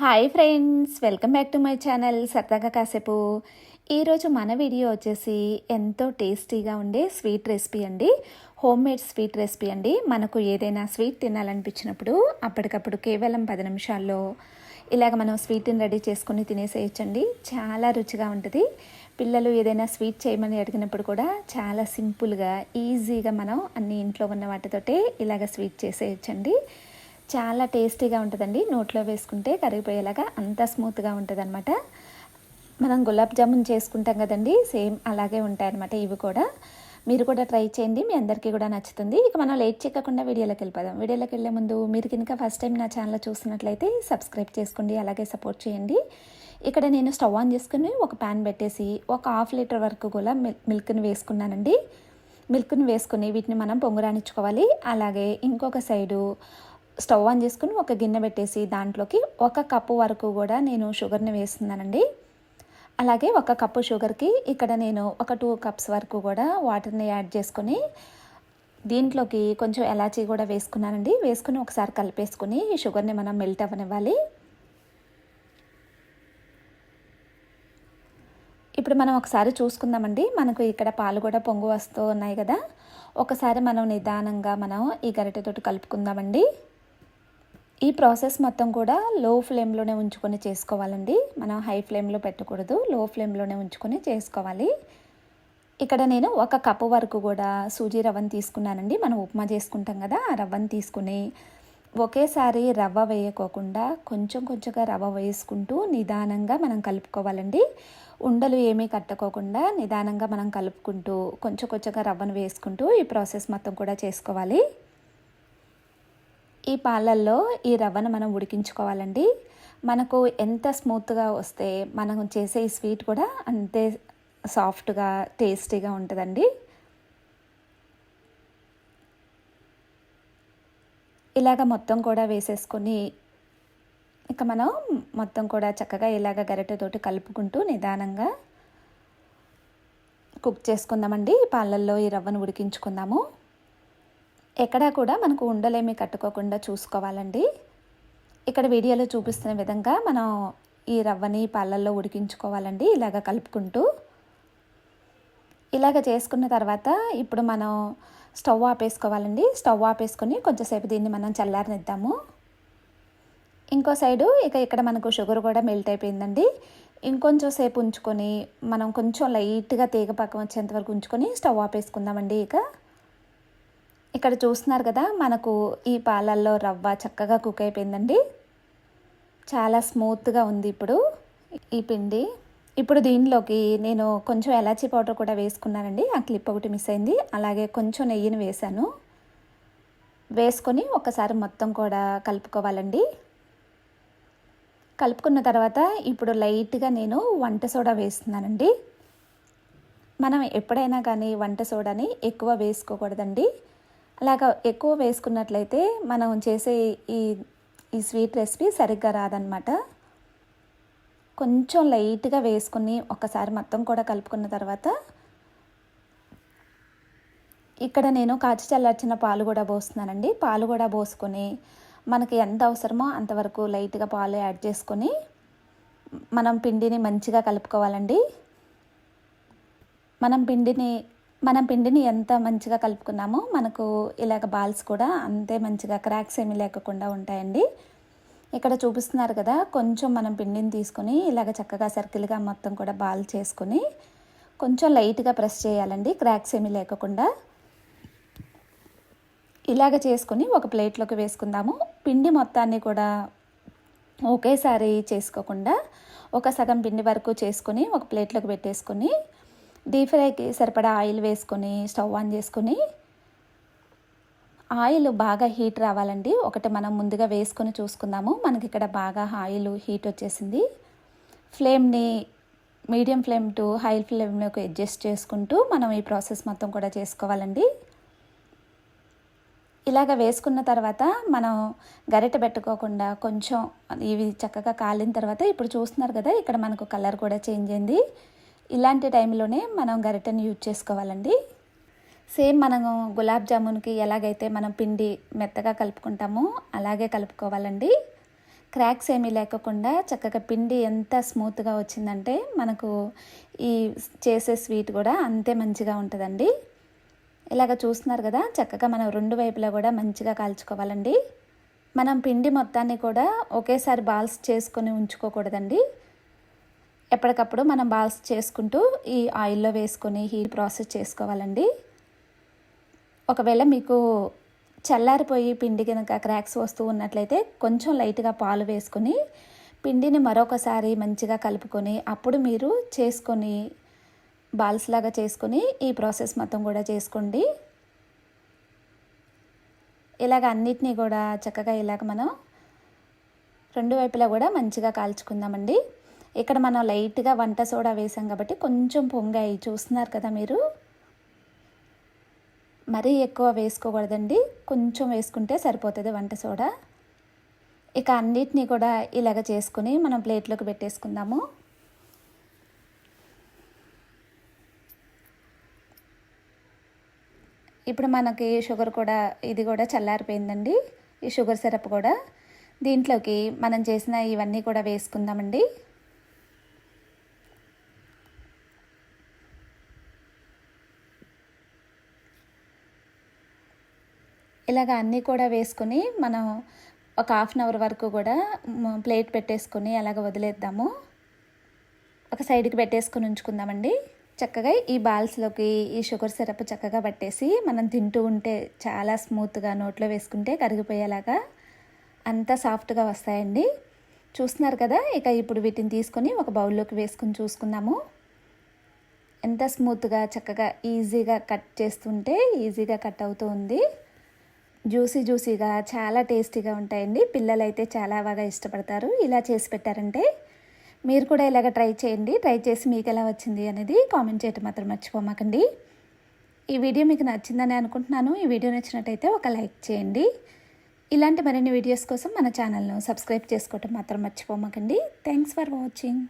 Hi friends welcome back to my channel సరదాగా కాసేపు. ఈరోజు మన వీడియో వచ్చేసి ఎంతో టేస్టీగా ఉండే స్వీట్ రెసిపీ అండి. హోమ్ మేడ్ స్వీట్ రెసిపీ అండి. మనకు ఏదైనా స్వీట్ తినాలనిపించినప్పుడు అప్పటికప్పుడు కేవలం పది నిమిషాల్లో ఇలాగ మనం స్వీట్ని రెడీ చేసుకుని తినేసేయచ్చండి. చాలా రుచిగా ఉంటుంది. పిల్లలు ఏదైనా స్వీట్ చేయమని అడిగినప్పుడు కూడా చాలా సింపుల్గా ఈజీగా మనం అన్ని ఇంట్లో ఉన్న వాటితోటే ఇలాగ స్వీట్ చేసేయచ్చండి. చాలా టేస్టీగా ఉంటుందండి. నోట్లో వేసుకుంటే కరిగిపోయేలాగా అంత స్మూత్గా ఉంటుంది అనమాట మనం గులాబ్ జామున్ చేసుకుంటాం కదండి సేమ్ అలాగే ఉంటాయి అనమాట ఇవి కూడా. మీరు కూడా ట్రై చేయండి మీ అందరికీ కూడా నచ్చుతుంది. ఇక మనం లేట్ చేయకుండా వీడియోలోకి వెళ్ళిపోదాం. వీడియోలోకి వెళ్ళే ముందు మీరు కనుక ఫస్ట్ టైం నా ఛానల్ చూస్తున్నట్లయితే సబ్స్క్రైబ్ చేసుకోండి అలాగే సపోర్ట్ చేయండి. ఇక్కడ నేను స్టవ్ ఆన్ చేసుకుని ఒక ప్యాన్ పెట్టేసి ఒక హాఫ్ లీటర్ వరకు కూడా మిల్క్ని వేసుకున్నానండి. మిల్క్ని వేసుకుని వీటిని మనం పొంగురానిచ్చుకోవాలి. అలాగే ఇంకొక సైడు స్టవ్ ఆన్ చేసుకుని ఒక గిన్నె పెట్టేసి దాంట్లోకి ఒక కప్పు వరకు కూడా నేను షుగర్ని వేస్తున్నానండి. అలాగే ఒక కప్పు షుగర్కి ఇక్కడ నేను ఒక టూ కప్స్ వరకు కూడా వాటర్ని యాడ్ చేసుకొని దీంట్లోకి కొంచెం ఎలాచీ కూడా వేసుకున్నానండి. వేసుకుని ఒకసారి కలిపేసుకుని ఈ షుగర్ని మనం మెల్ట్ అవ్వనివ్వాలి. ఇప్పుడు మనం ఒకసారి చూసుకుందామండి. మనకు ఇక్కడ పాలు కూడా పొంగు వస్తూ ఉన్నాయి కదా. ఒకసారి మనం నిదానంగా మనం ఈ గరిటెతోటి కలుపుకుందామండి. ఈ ప్రాసెస్ మొత్తం కూడా లో ఫ్లేమ్లోనే ఉంచుకొని చేసుకోవాలండి. మనం హై ఫ్లేమ్లో పెట్టకూడదు. లో ఫ్లేమ్లోనే ఉంచుకొని చేసుకోవాలి. ఇక్కడ నేను ఒక కప్పు వరకు కూడా సూజీ రవ్వను తీసుకున్నానండి. మనం ఉప్మా చేసుకుంటాం కదా ఆ రవ్వను తీసుకుని ఒకేసారి రవ్వ వేయకోకుండా కొంచెం కొంచెంగా రవ్వ వేసుకుంటూ నిదానంగా మనం కలుపుకోవాలండి. ఉండలు ఏమీ కట్టుకోకుండా నిదానంగా మనం కలుపుకుంటూ కొంచెం కొంచెంగా రవ్వను వేసుకుంటూ ఈ ప్రాసెస్ మొత్తం కూడా చేసుకోవాలి. ఈ పాలల్లో ఈ రవ్వను మనం ఉడికించుకోవాలండి. మనకు ఎంత స్మూత్గా వస్తే మనం చేసే ఈ స్వీట్ కూడా అంతే సాఫ్ట్గా టేస్టీగా ఉంటుందండి. ఇలాగ మొత్తం కూడా వేసేసుకొని ఇక మనం మొత్తం కూడా చక్కగా ఇలాగ గరిటెతోటి కలుపుకుంటూ నిదానంగా కుక్ చేసుకుందామండి. పాలల్లో ఈ రవ్వను ఉడికించుకుందాము. ఎక్కడా కూడా మనకు ఉండలేమి కట్టుకోకుండా చూసుకోవాలండి. ఇక్కడ వీడియోలో చూపిస్తున్న విధంగా మనం ఈ రవ్వని పాలల్లో ఉడికించుకోవాలండి. ఇలాగ కలుపుకుంటూ. ఇలాగ చేసుకున్న తర్వాత ఇప్పుడు మనం స్టవ్ ఆపేసుకోవాలండి. స్టవ్ ఆపేసుకొని కొంచెంసేపు దీన్ని మనం చల్లారనిద్దాము. ఇంకో సైడు ఇక ఇక్కడ మనకు షుగర్ కూడా మెల్ట్ అయిపోయిందండి. ఇంకొంచెం సేపు ఉంచుకొని మనం కొంచెం లైట్గా తీగ పక్కన వచ్చేంత వరకు ఉంచుకొని స్టవ్ ఆపేసుకుందామండి ఇక. ఇక్కడ చూస్తున్నారు కదా మనకు ఈ పాలల్లో రవ్వ చక్కగా కుక్ అయిపోయిందండి. చాలా స్మూత్గా ఉంది ఇప్పుడు ఈ పిండి. ఇప్పుడు దీనిలోకి నేను కొంచెం ఎలాచీ పౌడర్ కూడా వేసుకున్నానండి. ఆ క్లిప్ ఒకటి మిస్ అయింది. అలాగే కొంచెం నెయ్యిని వేశాను. వేసుకొని ఒకసారి మొత్తం కూడా కలుపుకోవాలండి. కలుపుకున్న తర్వాత ఇప్పుడు లైట్గా నేను వంట సోడా వేస్తున్నానండి. మనం ఎప్పుడైనా కానీ వంట సోడాని ఎక్కువ వేసుకోకూడదండి. అలాగా ఎక్కువ వేసుకున్నట్లయితే మనం చేసే ఈ ఈ స్వీట్ రెసిపీ సరిగ్గా రాదనమాట కొంచెం లైట్గా వేసుకుని ఒకసారి మొత్తం కూడా కలుపుకున్న తర్వాత ఇక్కడ నేను కాచి చల్లార్చిన పాలు కూడా పోస్తున్నానండి. పాలు కూడా పోసుకొని మనకి ఎంత అవసరమో అంతవరకు లైట్గా పాలు యాడ్ చేసుకొని మనం పిండిని మంచిగా కలుపుకోవాలండి. మనం పిండిని మనం పిండిని ఎంత మంచిగా కలుపుకున్నామో మనకు ఇలాగ బాల్స్ కూడా అంతే మంచిగా క్రాక్స్ ఏమీ లేకుండా ఉంటాయండి. ఇక్కడ చూపిస్తున్నారు కదా కొంచెం మనం పిండిని తీసుకొని ఇలాగ చక్కగా సర్కిల్గా మొత్తం కూడా బాల్ చేసుకొని కొంచెం లైట్గా ప్రెస్ చేయాలండి క్రాక్స్ ఏమీ లేకుండా. ఇలాగ చేసుకుని ఒక ప్లేట్లోకి వేసుకుందాము. పిండి మొత్తాన్ని కూడా ఒకేసారి చేసుకోకుండా ఒక సగం పిండి వరకు చేసుకొని ఒక ప్లేట్లోకి పెట్టేసుకొని డీప్ ఫ్రైకి సరిపడా ఆయిల్ వేసుకొని స్టవ్ ఆన్ చేసుకొని ఆయిల్ బాగా హీట్ రావాలండి. ఒకటి మనం ముందుగా వేసుకొని చూసుకుందాము. మనకి ఇక్కడ బాగా ఆయిల్ హీట్ వచ్చేసింది. ఫ్లేమ్ని మీడియం ఫ్లేమ్ టు హై ఫ్లేమ్లోకి అడ్జస్ట్ చేసుకుంటూ మనం ఈ ప్రాసెస్ మొత్తం కూడా చేసుకోవాలండి. ఇలాగ వేసుకున్న తర్వాత మనం గరిట పెట్టుకోకుండా కొంచెం ఇవి చక్కగా కాలిన తర్వాత ఇప్పుడు చూస్తున్నారు కదా ఇక్కడ మనకు కలర్ కూడా చేంజ్ అయింది. ఇలాంటి టైంలోనే మనం గరిటెను యూజ్ చేసుకోవాలండి. సేమ్ మనం గులాబ్ జామున్కి ఎలాగైతే మనం పిండి మెత్తగా కలుపుకుంటామో అలాగే కలుపుకోవాలండి. క్రాక్స్ ఏమీ లేకుండా చక్కగా పిండి ఎంత స్మూత్గా వచ్చిందంటే మనకు ఈ చేసే స్వీట్ కూడా అంతే మంచిగా ఉంటుందండి. ఇలాగ చూస్తున్నారు కదా చక్కగా మనం రెండు వైపులా కూడా మంచిగా కాల్చుకోవాలండి. మనం పిండి మొత్తాన్ని కూడా ఒకేసారి బాల్స్ చేసుకొని ఉంచుకోకూడదండి. ఎప్పటికప్పుడు మనం బాల్స్ చేసుకుంటూ ఈ ఆయిల్లో వేసుకొని హీట్ ప్రాసెస్ చేసుకోవాలండి. ఒకవేళ మీకు చల్లారిపోయి పిండి కనుక క్రాక్స్ వస్తూ ఉన్నట్లయితే కొంచెం లైట్గా పాలు వేసుకొని పిండిని మరొకసారి మంచిగా కలుపుకొని అప్పుడు మీరు చేసుకొని బాల్స్ లాగా చేసుకొని ఈ ప్రాసెస్ మొత్తం కూడా చేసుకోండి. ఇలాగ అన్నిటినీ కూడా చక్కగా ఇలాగ మనం రెండు వైపులా కూడా మంచిగా కాల్చుకుందామండి. ఇక్కడ మనం లైట్గా వంట సోడా వేసాం కాబట్టి కొంచెం పొంగాయి. చూస్తున్నారు కదా మీరు? మరీ ఎక్కువ వేసుకోకూడదండి. కొంచెం వేసుకుంటే సరిపోతుంది వంట సోడా. ఇక అన్నిటినీ కూడా ఇలాగ చేసుకుని మనం ప్లేట్లోకి పెట్టేసుకుందాము. ఇప్పుడు మనకి షుగర్ కూడా ఇది కూడా చల్లారిపోయిందండి. ఈ షుగర్ సిరప్ కూడా. దీంట్లోకి మనం చేసిన ఇవన్నీ కూడా వేసుకుందామండి. ఇలాగ అన్నీ కూడా వేసుకొని మనం ఒక హాఫ్ అన్ అవర్ వరకు కూడా ప్లేట్ పెట్టేసుకొని అలాగ వదిలేద్దాము. ఒక సైడ్కి పెట్టేసుకొని ఉంచుకుందామండి. చక్కగా ఈ బాల్స్లోకి ఈ షుగర్ సిరప్ చక్కగా పట్టేసి మనం తింటూ ఉంటే చాలా స్మూత్గా నోట్లో వేసుకుంటే కరిగిపోయేలాగా అంత సాఫ్ట్గా వస్తాయండి. చూస్తున్నారు కదా ఇక ఇప్పుడు వీటిని తీసుకొని ఒక బౌల్లోకి వేసుకొని చూసుకుందాము. ఎంత స్మూత్గా చక్కగా ఈజీగా కట్ చేస్తుంటే ఈజీగా కట్ అవుతూ ఉంది. జ్యూసీ జ్యూసీగా చాలా టేస్టీగా ఉంటాయండి. పిల్లలు అయితే చాలా బాగా ఇష్టపడతారు. ఇలా చేసి పెట్టారంటే మీరు కూడా ఇలాగ ట్రై చేయండి. ట్రై చేసి మీకు ఎలా వచ్చింది అనేది కామెంట్ చేయటం మాత్రం మర్చిపోమాకండి. ఈ వీడియో మీకు నచ్చిందని అనుకుంటున్నాను. ఈ వీడియో నచ్చినట్టయితే ఒక లైక్ చేయండి. ఇలాంటి మరిన్ని వీడియోస్ కోసం మన ఛానల్ను సబ్స్క్రైబ్ చేసుకోవటం మాత్రం మర్చిపోమాకండి. Thanks for watching.